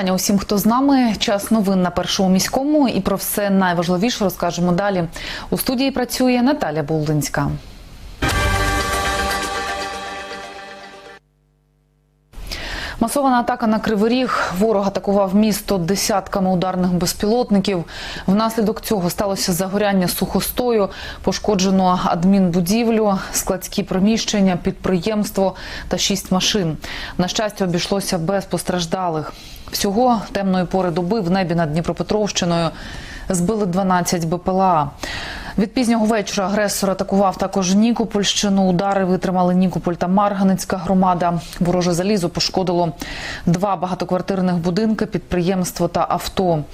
Вітання усім, хто з нами. Час новин на першому міському. І про все найважливіше розкажемо далі. У студії працює Наталя Болдинська. Масована атака на Кривий Ріг. Ворог атакував місто десятками ударних безпілотників. Внаслідок цього сталося загоряння сухостою, пошкоджено адмінбудівлю, складські приміщення, підприємство та шість машин. На щастя, обійшлося без постраждалих. Всього темної пори доби в небі над Дніпропетровщиною збили 12 БПЛА. Від пізнього вечора агресор атакував також Нікопольщину. Удари витримали Нікополь та Марганицька громада. Вороже залізо пошкодило два багатоквартирних будинки, підприємство та авто.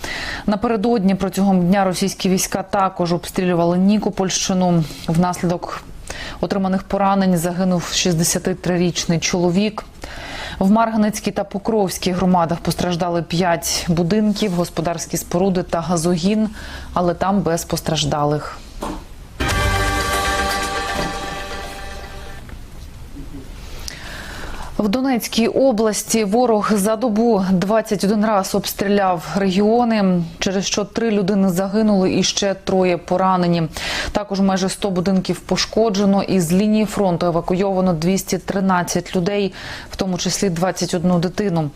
Напередодні протягом дня російські війська також обстрілювали Нікопольщину. Внаслідок отриманих поранень загинув 63-річний чоловік. В Марганецькій та Покровській громадах постраждали п'ять будинків, господарські споруди та газогін, але там без постраждалих. В Донецькій області ворог за добу 21 раз обстріляв регіони, через що три людини загинули і ще троє поранені. Також майже 100 будинків пошкоджено і з лінії фронту евакуйовано 213 людей, в тому числі 21 дитину.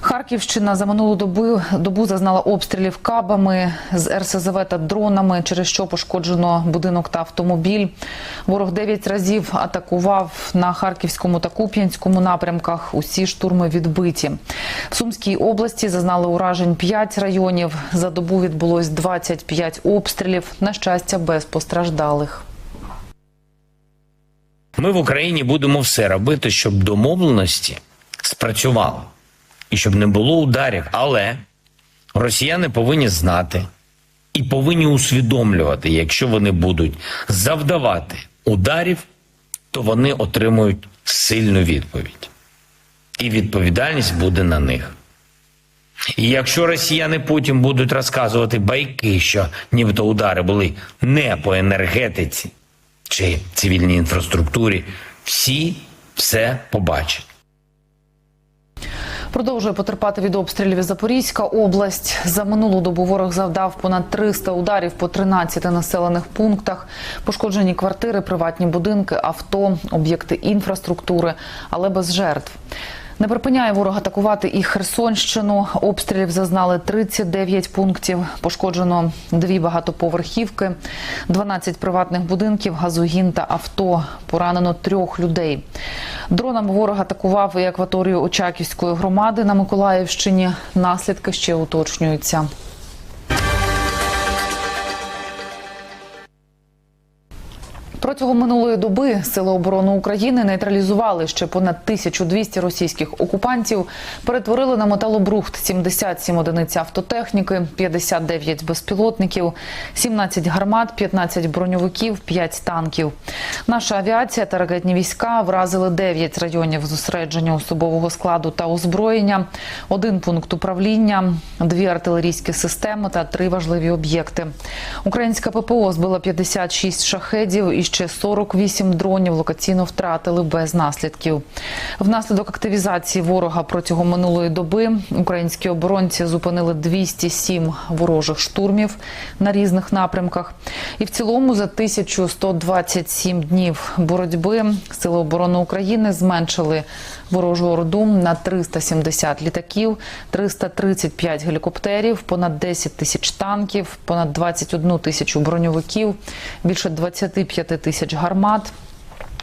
Харківщина за минулу добу, добу зазнала обстрілів кабами з РСЗВ та дронами, через що пошкоджено будинок та автомобіль. Ворог 9 разів атакував на Харківському та Куп'янському напрямках. Усі штурми відбиті. В Сумській області зазнали уражень 5 районів. За добу відбулось 25 обстрілів. На щастя, без постраждалих. Ми в Україні будемо все робити, щоб домовленості спрацювали і щоб не було ударів. Але росіяни повинні знати і повинні усвідомлювати, якщо вони будуть завдавати ударів, то вони отримують сильну відповідь. І відповідальність буде на них. І якщо росіяни потім будуть розказувати байки, що нібито удари були не по енергетиці чи цивільній інфраструктурі, всі все побачать. Продовжує потерпати від обстрілів Запорізька область. За минулу добу ворог завдав понад 300 ударів по 13 населених пунктах. Пошкоджені квартири, приватні будинки, авто, об'єкти інфраструктури, але без жертв. Не припиняє ворог атакувати і Херсонщину. Обстрілів зазнали 39 пунктів. Пошкоджено дві багатоповерхівки, 12 приватних будинків, газогін та авто. Поранено трьох людей. Дронами ворог атакував і акваторію Очаківської громади на Миколаївщині. Наслідки ще уточнюються. Протягом минулої доби Сили оборони України нейтралізували ще понад 1200 російських окупантів, перетворили на металобрухт 77 одиниць автотехніки, 59 безпілотників, 17 гармат, 15 броньовиків, 5 танків. Наша авіація та ракетні війська вразили 9 районів зосередження особового складу та озброєння, один пункт управління, дві артилерійські системи та три важливі об'єкти. Українська ППО збила 56 шахедів і ще 48 дронів локаційно втратили без наслідків. Внаслідок активізації ворога протягом минулої доби українські оборонці зупинили 207 ворожих штурмів на різних напрямках. І в цілому за 1127 днів боротьби Сили оборони України зменшили ворожу орду на 370 літаків, 335 гелікоптерів, понад 10 тисяч танків, понад 21 тисячу броньовиків, більше 25 тисяч гармат.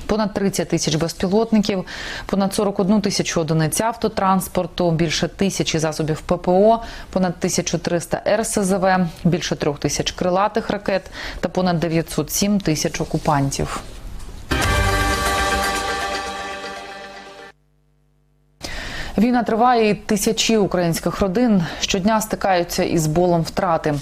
Понад 30 тисяч безпілотників, понад 41 тисячу одиниць автотранспорту, більше тисячі засобів ППО, понад 1300 РСЗВ, більше трьох тисяч крилатих ракет та понад 907 тисяч окупантів. Війна триває і тисячі українських родин щодня стикаються із болем втрати.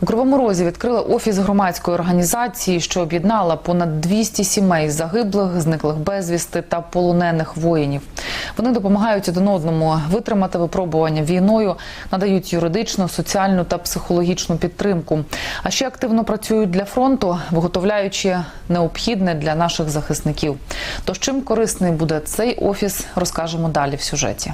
У Кривому Розі відкрили офіс громадської організації, що об'єднала понад 200 сімей загиблих, зниклих безвісти та полонених воїнів. Вони допомагають один одному витримати випробування війною, надають юридичну, соціальну та психологічну підтримку. А ще активно працюють для фронту, виготовляючи необхідне для наших захисників. Тож чим корисний буде цей офіс, розкажемо далі в сюжеті.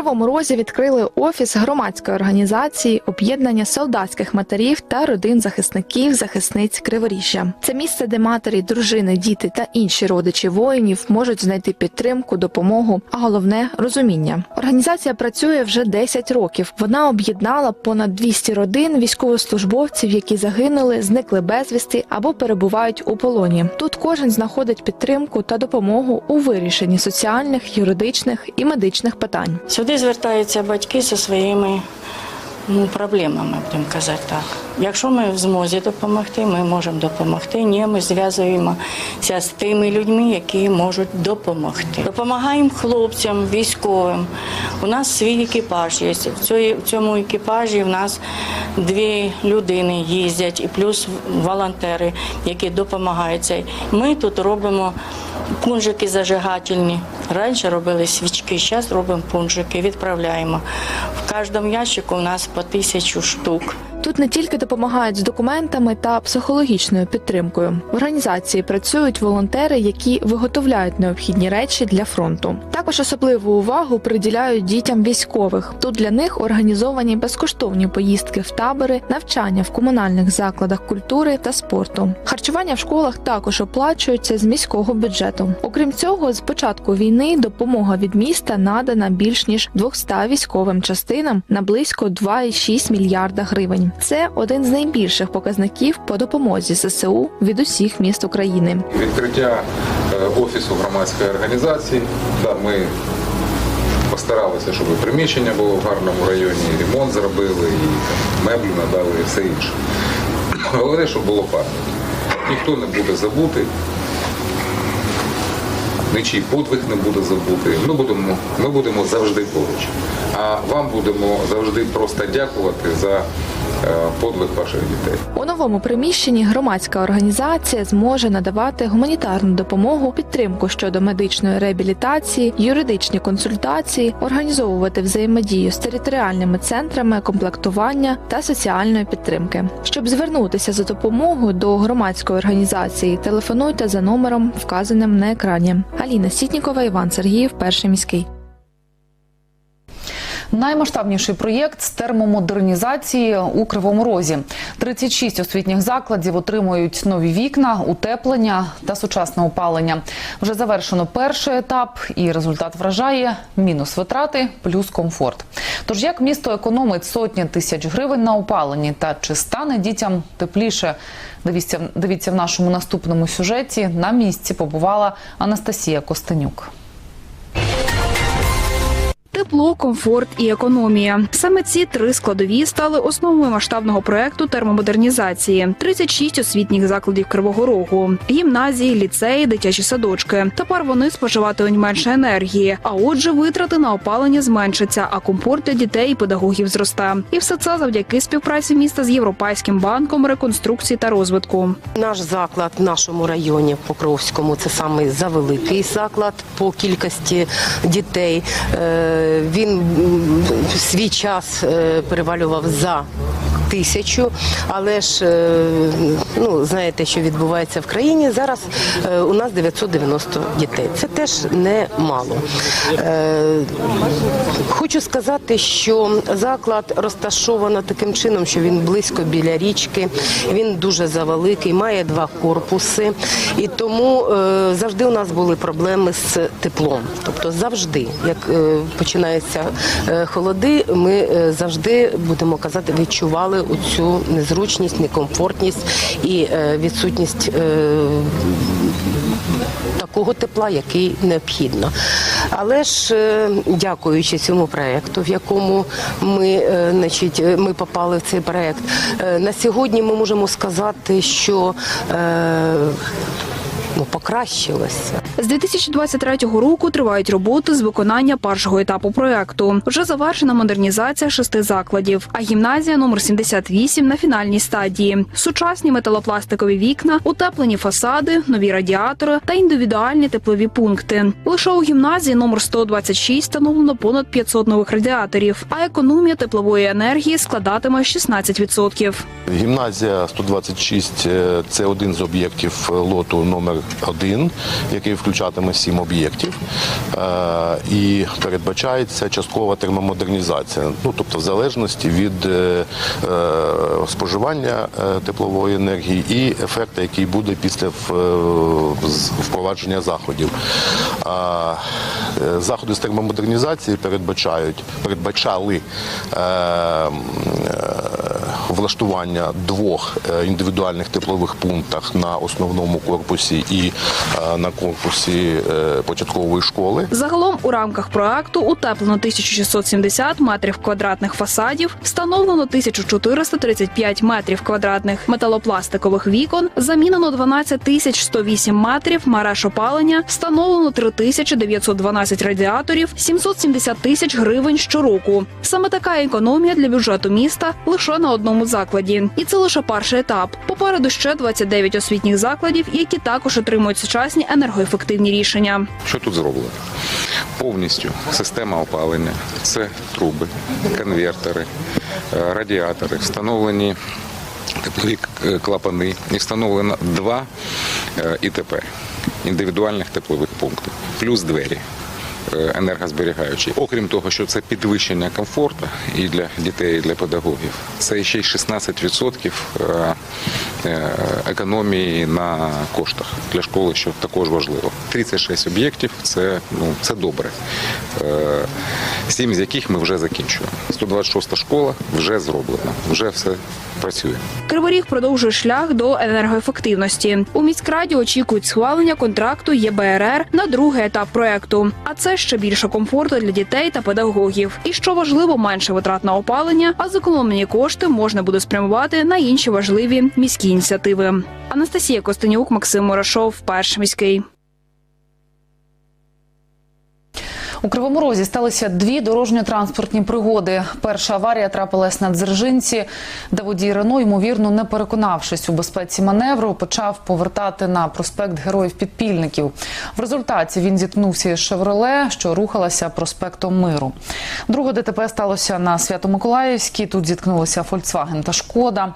Кривому Розі відкрили офіс громадської організації об'єднання солдатських матерів та родин захисників захисниць Криворіжжя. Це місце, де матері, дружини, діти та інші родичі воїнів можуть знайти підтримку, допомогу, а головне розуміння. Організація працює вже 10 років. Вона об'єднала понад 200 родин військовослужбовців, які загинули, зникли безвісти або перебувають у полоні. Тут кожен знаходить підтримку та допомогу у вирішенні соціальних, юридичних і медичних питань. Звертаються батьки зі своїми ну, проблемами, будемо казати так. Якщо ми в змозі допомогти, ми можемо допомогти. Ні, ми зв'язуємося з тими людьми, які можуть допомогти. Допомагаємо хлопцям, військовим. У нас свій екіпаж є. В цьому екіпажі в нас дві людини їздять, і плюс волонтери, які допомагають. Ми тут робимо пунжики зажигательні. Раніше робили свічки, зараз робимо пунжики, відправляємо. В кожному ящику у нас по тисячу штук. Тут не тільки допомагають з документами та психологічною підтримкою. В організації працюють волонтери, які виготовляють необхідні речі для фронту. Також особливу увагу приділяють дітям військових. Тут для них організовані безкоштовні поїздки в табори, навчання в комунальних закладах культури та спорту. Харчування в школах також оплачується з міського бюджету. Окрім цього, з початку війни допомога від міста надана більш ніж 200 військовим частинам на близько 2,6 мільярда гривень. Це один з найбільших показників по допомозі ЗСУ від усіх міст України. Відкриття е, офісу громадської організації. Да, ми постаралися, щоб приміщення було в гарному районі, ремонт зробили, і меблі надали, і все інше. Головне, щоб було пам'ять. Ніхто не буде забутий, нічий подвиг не буде забутий. Ми будемо, ми будемо завжди поруч. А вам будемо завжди просто дякувати за подвиг ваших дітей. У новому приміщенні громадська організація зможе надавати гуманітарну допомогу, підтримку щодо медичної реабілітації, юридичні консультації, організовувати взаємодію з територіальними центрами комплектування та соціальної підтримки. Щоб звернутися за допомогою до громадської організації, телефонуйте за номером, вказаним на екрані. Аліна Сітнікова, Іван Сергіїв, перший міський. Наймасштабніший проєкт з термомодернізації у Кривому Розі. 36 освітніх закладів отримують нові вікна, утеплення та сучасне опалення. Вже завершено перший етап, і результат вражає мінус витрати, плюс комфорт. Тож як місто економить сотні тисяч гривень на опаленні та чи стане дітям тепліше? Дивіться, дивіться в нашому наступному сюжеті. На місці побувала Анастасія Костенюк. Тепло, комфорт і економія. Саме ці три складові стали основою масштабного проекту термомодернізації. 36 освітніх закладів Кривого Рогу, гімназії, ліцеї, дитячі садочки. Тепер вони споживатимуть менше енергії, а отже, витрати на опалення зменшаться, а комфорт для дітей і педагогів зросте. І все це завдяки співпраці міста з Європейським банком реконструкції та розвитку. Наш заклад в нашому районі Покровському це самий завеликий заклад по кількості дітей. Е, Він свій час е, перевалював за. Тисячу, але ж е, ну знаєте, що відбувається в країні. Зараз е, у нас 990 дітей. Це теж не мало. Е, Хочу сказати, що заклад розташовано таким чином, що він близько біля річки, він дуже завеликий, має два корпуси, і тому завжди у нас були проблеми з теплом. Тобто завжди, як починаються холоди, ми завжди будемо казати, відчували оцю незручність, некомфортність і е, відсутність. е, Такого тепла, який необхідно. Але ж е, дякуючи цьому проекту, в якому ми, значить, ми попали в цей проект, е, на сьогодні ми можемо сказати, що ну, покращилося. З 2023 року тривають роботи з виконання першого етапу проекту. Вже завершена модернізація шести закладів, а гімназія номер 78 на фінальній стадії. Сучасні металопластикові вікна, утеплені фасади, нові радіатори та індивідуальні теплові пункти. Лише у гімназії номер 126 встановлено понад 500 нових радіаторів, а економія теплової енергії складатиме 16%. Гімназія 126 е, – це один з об'єктів лоту номер 1, який включатиме сім об'єктів, е, і передбачається часткова термомодернізація. Ну тобто, в залежності від е, е, споживання теплової енергії і ефекту, який буде після впровадження заходів. Заходи з термомодернізації передбачають, передбачали влаштування двох е, індивідуальних теплових пунктах на основному корпусі і е, на корпусі е, початкової школи. Загалом у рамках проекту утеплено 1670 метрів квадратних фасадів, встановлено 1435 метрів квадратних металопластикових вікон, замінено 12 тисяч 108 метрів мереж опалення, встановлено 3912 радіаторів, 770 тисяч гривень щороку. Саме така економія для бюджету міста лише на одному закладі. І це лише перший етап. Попереду ще 29 освітніх закладів, які також отримують сучасні енергоефективні рішення. Що тут зроблено? Повністю система опалення, це труби, конвертери, е, радіатори, встановлені теплові е, клапани і встановлено два е, ІТП індивідуальних теплових пункти, плюс двері. Е, Енергозберігаючі, окрім того, що це підвищення комфорту і для дітей, і для педагогів, це ще й 16% е, е, економії на коштах для школи, що також важливо. 36 об'єктів це ну це добре. Сім з яких ми вже закінчуємо. 126 школа вже зроблена, вже все працює. Криворіг продовжує шлях до енергоефективності. У міськраді очікують схвалення контракту ЄБРР на другий етап проекту. А це ще більше комфорту для дітей та педагогів. І що важливо, менше витрат на опалення, а зекономлені кошти можна буде спрямувати на інші важливі міські ініціативи. Анастасія Костенюк, Максим Мурашов, перший міський. У Кривому Розі сталися дві дорожньо-транспортні пригоди. Перша аварія трапилась на Дзержинці, де водій Рено, ймовірно, не переконавшись у безпеці маневру, почав повертати на проспект Героїв-Підпільників. В результаті він зіткнувся із «Шевроле», що рухалася проспектом Миру. Друге ДТП сталося на Свято-Миколаївській. Тут зіткнулися Фольксваген та Шкода.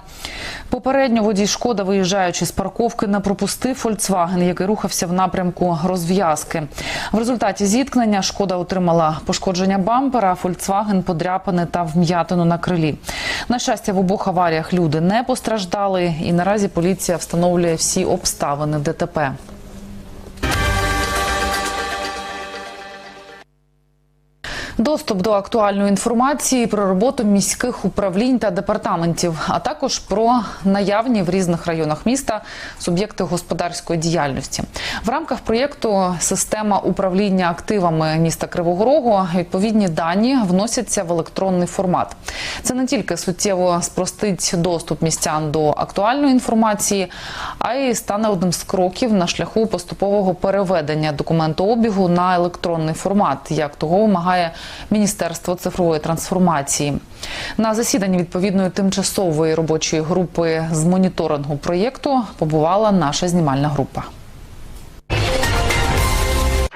Попередньо водій Шкода, виїжджаючи з парковки, не пропустив Фольксваген, який рухався в напрямку розв'язки. В результаті зіткнення Шкода отримала пошкодження бампера, Фольксваген подряпане та вм'ятину на крилі. На щастя, в обох аваріях люди не постраждали, і наразі поліція встановлює всі обставини ДТП. Доступ до актуальної інформації про роботу міських управлінь та департаментів, а також про наявні в різних районах міста суб'єкти господарської діяльності. В рамках проєкту Система управління активами міста Кривого Рогу відповідні дані вносяться в електронний формат. Це не тільки суттєво спростить доступ містян до актуальної інформації, а й стане одним з кроків на шляху поступового переведення документообігу на електронний формат, як того вимагає Міністерство цифрової трансформації. На засіданні відповідної тимчасової робочої групи з моніторингу проєкту побувала наша знімальна група.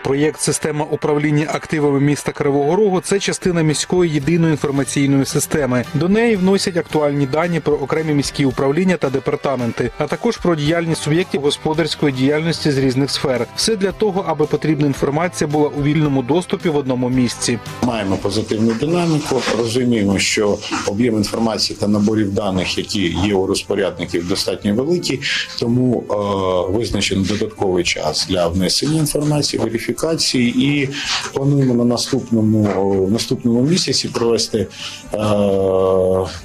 Проєкт Система управління активами міста Кривого Рогу це частина міської єдиної інформаційної системи. До неї вносять актуальні дані про окремі міські управління та департаменти, а також про діяльність суб'єктів господарської діяльності з різних сфер. Все для того, аби потрібна інформація була у вільному доступі в одному місці. Маємо позитивну динаміку. Розуміємо, що об'єм інформації та наборів даних, які є у розпорядників, достатньо великий, тому е, визначено додатковий час для внесення інформації, верифікації, і плануємо на наступному наступному місяці провести е,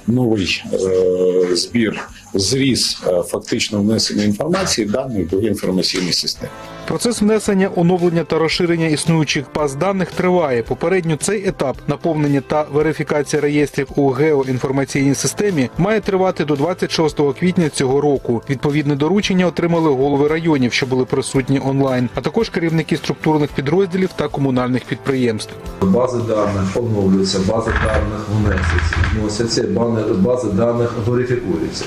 новий е, збір. Зріз е, фактично внесення інформації даних до інформаційної системи. Процес внесення, оновлення та розширення існуючих баз даних триває. Попередньо цей етап наповнення та верифікація реєстрів у геоінформаційній системі має тривати до 26 квітня цього року. Відповідне доручення отримали голови районів, що були присутні онлайн, а також керівники структурних підрозділів та комунальних підприємств. Бази даних оновлюються, бази даних вносяться, вносяться, бази даних верифікуються.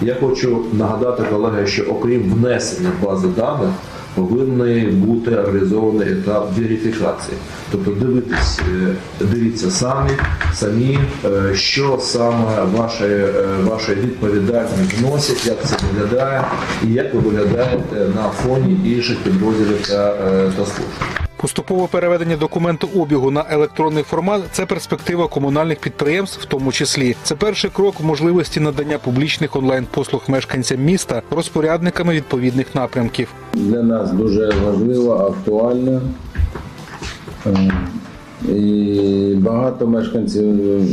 Я хочу нагадати, колеги, що окрім внесення бази даних, повинен бути реалізований етап верифікації. Тобто дивитись, е, дивіться самі, самі, е, що саме ваші, е, ваші відповідальні вносять, як це виглядає, і як ви виглядаєте на фоні інших підрозділів та, та служб. Поступове переведення документу обігу на електронний формат це перспектива комунальних підприємств, в тому числі. Це перший крок в можливості надання публічних онлайн послуг мешканцям міста розпорядниками відповідних напрямків. для нас дуже важливо, актуально. Е, І багато мешканців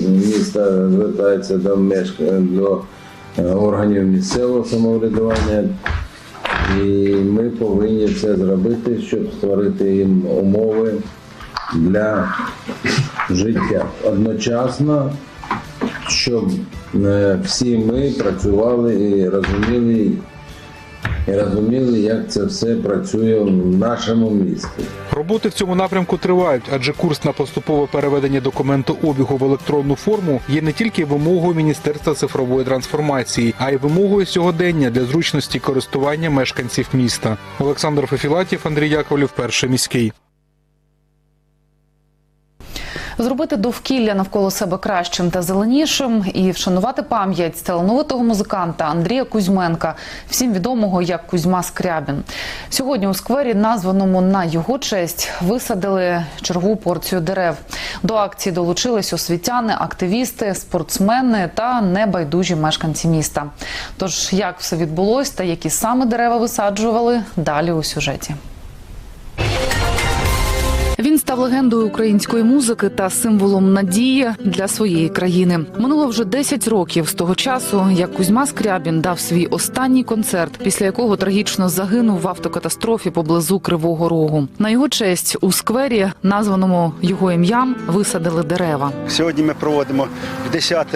міста звертаються до, мешк- до е, органів місцевого самоврядування. І ми повинні це зробити, щоб створити їм умови для життя. Одночасно, щоб е, всі ми працювали і розуміли, і розуміли, як це все працює в нашому місті. Роботи в цьому напрямку тривають, адже курс на поступове переведення документу обігу в електронну форму є не тільки вимогою Міністерства цифрової трансформації, а й вимогою сьогодення для зручності користування мешканців міста. Олександр Фефілатів, Андрій Яковлів, перший міський. Зробити довкілля навколо себе кращим та зеленішим і вшанувати пам'ять талановитого музиканта Андрія Кузьменка, всім відомого як Кузьма Скрябін. Сьогодні у сквері, названому на його честь, висадили чергову порцію дерев. До акції долучились освітяни, активісти, спортсмени та небайдужі мешканці міста. Тож як все відбулось та які саме дерева висаджували, далі у сюжеті. Він став легендою української музики та символом надії для своєї країни. Минуло вже 10 років з того часу, як Кузьма Скрябін дав свій останній концерт, після якого трагічно загинув в автокатастрофі поблизу Кривого Рогу. На його честь у сквері, названому його ім'ям, висадили дерева. Сьогодні ми проводимо 10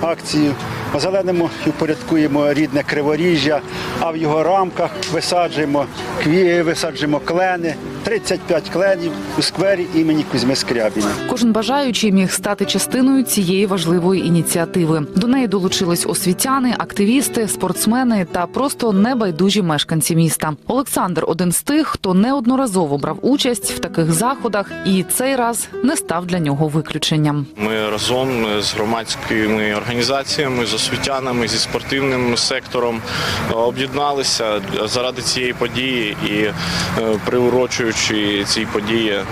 акцію. Озеленимо і упорядкуємо рідне криворіжжя, а в його рамках висаджуємо кві, висаджуємо клени, 35 кленів у сквері імені Кузьми Скрябіна. Кожен бажаючий міг стати частиною цієї важливої ініціативи. До неї долучились освітяни, активісти, спортсмени та просто небайдужі мешканці міста. Олександр один з тих, хто неодноразово брав участь в таких заходах, і цей раз не став для нього виключенням. Ми разом з громадськими організаціями, з освітянами, зі спортивним сектором е, об'єдналися заради цієї події і е, приурочуючи цій події е,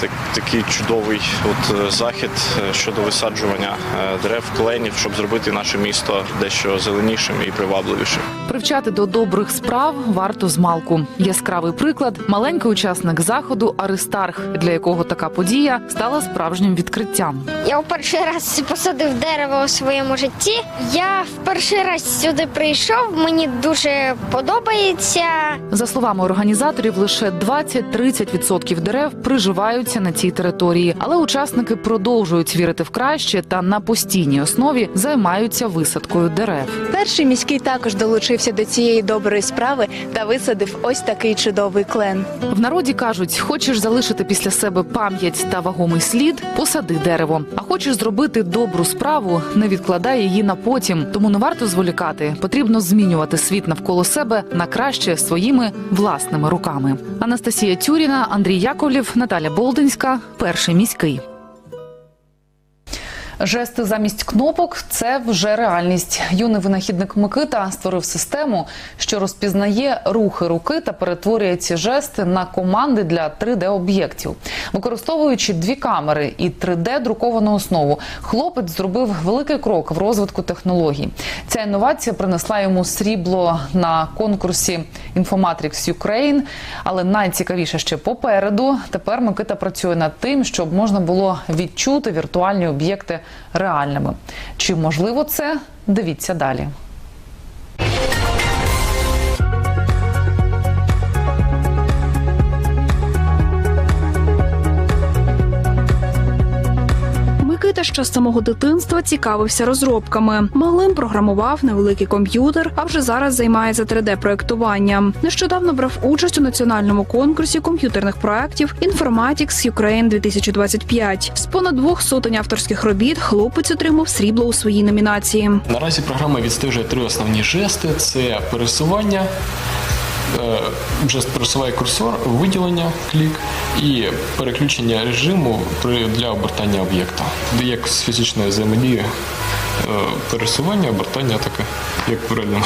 так- такий чудовий от захід щодо висаджування дерев, кленів, щоб зробити наше місто дещо зеленішим і привабливішим. Привчати до добрих справ варто з малку. Яскравий приклад маленький учасник заходу Аристарх, для якого така подія стала справжнім відкриттям. Я в перший раз посадив дерево у своєму житті. Я в перший раз сюди прийшов. Мені дуже подобається. За словами організаторів, лише 20-30% дерев приживаються на цій території, але учасники продовжують вірити в краще та на постійній основі займаються висадкою дерев. Перший міський також долучився до цієї доброї справи та висадив ось такий чудовий клен. В народі кажуть: хочеш залишити після себе пам'ять та вагомий слід, посади дерево. А хочеш зробити добру справу, не відкладай її на потім. Тому не варто зволікати. Потрібно змінювати світ навколо себе на краще своїми власними руками. Анастасія Тюріна, Андрій Яковлів, Наталя Болдинська, перший міський. Жести замість кнопок це вже реальність. Юний винахідник Микита створив систему, що розпізнає рухи руки та перетворює ці жести на команди для 3D-об'єктів. Використовуючи дві камери і 3D-друковану основу, хлопець зробив великий крок в розвитку технологій. Ця інновація принесла йому срібло на конкурсі Infomatrix Ukraine, але найцікавіше ще попереду. Тепер Микита працює над тим, щоб можна було відчути віртуальні об'єкти реальними. Чи можливо це? Дивіться далі. Микита ще з самого дитинства цікавився розробками. Малим програмував невеликий комп'ютер, а вже зараз займається 3D-проектуванням. Нещодавно брав участь у національному конкурсі комп'ютерних проєктів Informatics Ukraine 2025. З понад двох сотень авторських робіт хлопець отримав срібло у своїй номінації. Наразі програма відстежує три основні жести: це пересування, вже просуває курсор, виділення клік і переключення режиму для обертання об'єкта, як з фізичної взаємодії е, пересування, обертання таке, як в реальному.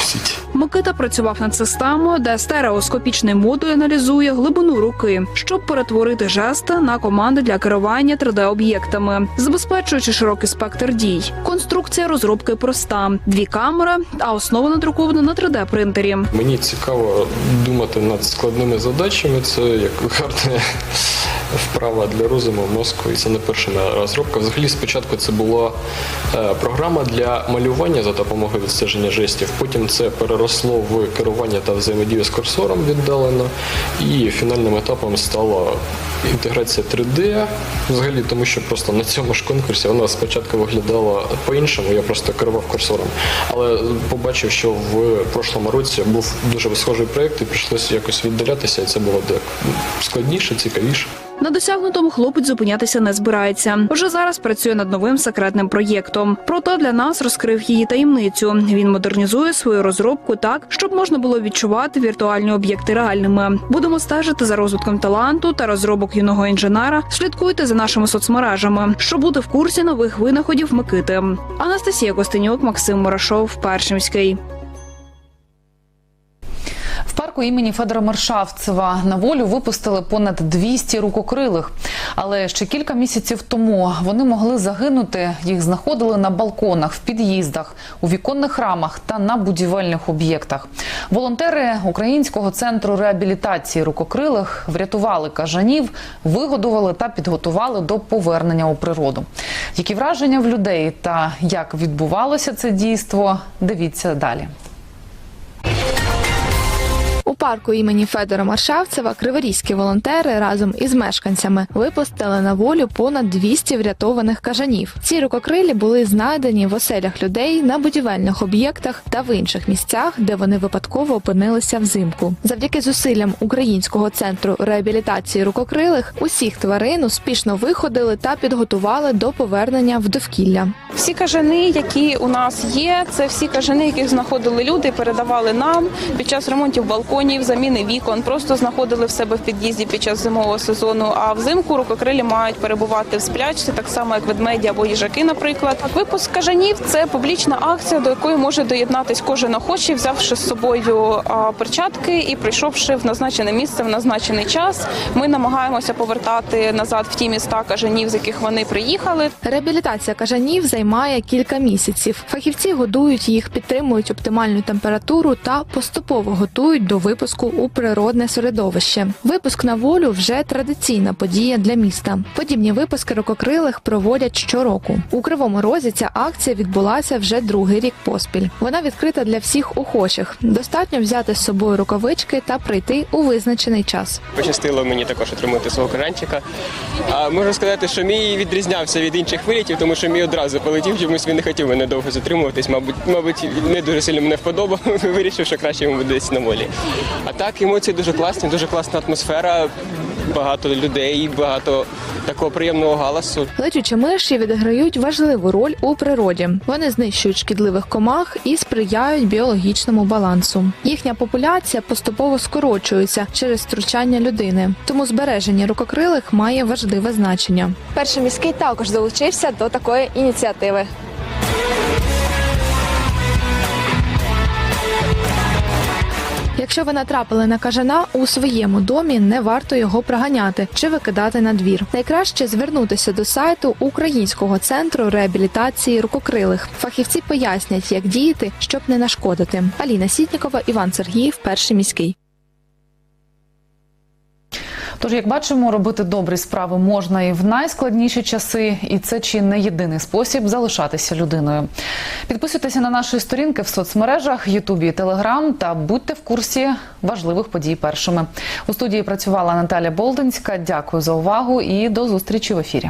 Микита працював над системою, де стереоскопічний модуль аналізує глибину руки, щоб перетворити жести на команди для керування 3D-об'єктами, забезпечуючи широкий спектр дій. Конструкція розробки проста: дві камери, а основа надрукована на 3D-принтері. Мені цікаво думати над складними задачами. Це як гарна вправа для розуму, мозку, і це не перша моя розробка. Взагалі, спочатку це була е, програма для малювання за допомогою відстеження жестів. Потім це переросло в керування та взаємодію з курсором віддалено. І фінальним етапом стала інтеграція 3D. Взагалі, тому що просто на цьому ж конкурсі вона спочатку виглядала по-іншому. Я просто керував курсором. Але побачив, що в прошлому році був дуже схожий проєкт, і прийшлося якось віддалятися, і це було складніше, цікавіше. На досягнутому хлопець зупинятися не збирається. Вже зараз працює над новим секретним проєктом. Проте для нас розкрив її таємницю. Він модернізує свою розробку так, щоб можна було відчувати віртуальні об'єкти реальними. Будемо стежити за розвитком таланту та розробок юного інженера. Слідкуйте за нашими соцмережами, щоб бути в курсі нових винаходів Микити. Анастасія Костенюк, Максим Мурашов, Першимський. Парку імені Федора Маршавцева на волю випустили понад 200 рукокрилих. Але ще кілька місяців тому вони могли загинути. Їх знаходили на балконах, в під'їздах, у віконних рамах та на будівельних об'єктах. Волонтери Українського центру реабілітації рукокрилих врятували кажанів, вигодували та підготували до повернення у природу. Які враження в людей та як відбувалося це дійство? Дивіться далі. Парку імені Федора Маршавцева криворізькі волонтери разом із мешканцями випустили на волю понад 200 врятованих кажанів. Ці рукокрилі були знайдені в оселях людей на будівельних об'єктах та в інших місцях, де вони випадково опинилися взимку. Завдяки зусиллям Українського центру реабілітації рукокрилих усіх тварин успішно виходили та підготували до повернення в довкілля. Всі кажани, які у нас є, це всі кажани, яких знаходили люди, передавали нам під час ремонтів балконів, заміни вікон, просто знаходили в себе в під'їзді під час зимового сезону. А взимку рукокрилі мають перебувати в сплячці, так само як ведмеді або їжаки, наприклад. Випуск кажанів це публічна акція, до якої може доєднатись кожен охочий, взявши з собою перчатки і прийшовши в назначене місце в назначений час. Ми намагаємося повертати назад в ті міста кажанів, з яких вони приїхали. Реабілітація кажанів займає кілька місяців. Фахівці годують їх, підтримують оптимальну температуру та поступово готують до випуску у природне середовище. Випуск на волю вже традиційна подія для міста. Подібні випуски рукокрилих проводять щороку. У кривому розі ця акція відбулася вже другий рік поспіль. Вона відкрита для всіх охочих. Достатньо взяти з собою рукавички та прийти у визначений час. Пощастило мені також отримати свого кранчика. А можу сказати, що мій відрізнявся від інших вилітів, тому що мій одразу полетів, чомусь він не хотів мене довго затримуватись. Мабуть, мабуть, не дуже сильно мене вподобав. Вирішив, що краще йому десь на волі. А так, емоції дуже класні, дуже класна атмосфера, багато людей, багато такого приємного галасу. Летючі миші відіграють важливу роль у природі. Вони знищують шкідливих комах і сприяють біологічному балансу. Їхня популяція поступово скорочується через втручання людини, тому збереження рукокрилих має важливе значення. Перший міський також долучився до такої ініціативи. Якщо ви натрапили на кажана у своєму домі, не варто його проганяти чи викидати на двір. Найкраще звернутися до сайту Українського центру реабілітації рукокрилих. Фахівці пояснять, як діяти, щоб не нашкодити. Аліна Сітнікова, Іван Сергіїв, перший міський. Тож, як бачимо, робити добрі справи можна і в найскладніші часи, і це чи не єдиний спосіб залишатися людиною. Підписуйтеся на наші сторінки в соцмережах, Ютубі Телеграм та будьте в курсі важливих подій першими. У студії працювала Наталя Болдинська. Дякую за увагу і до зустрічі в ефірі.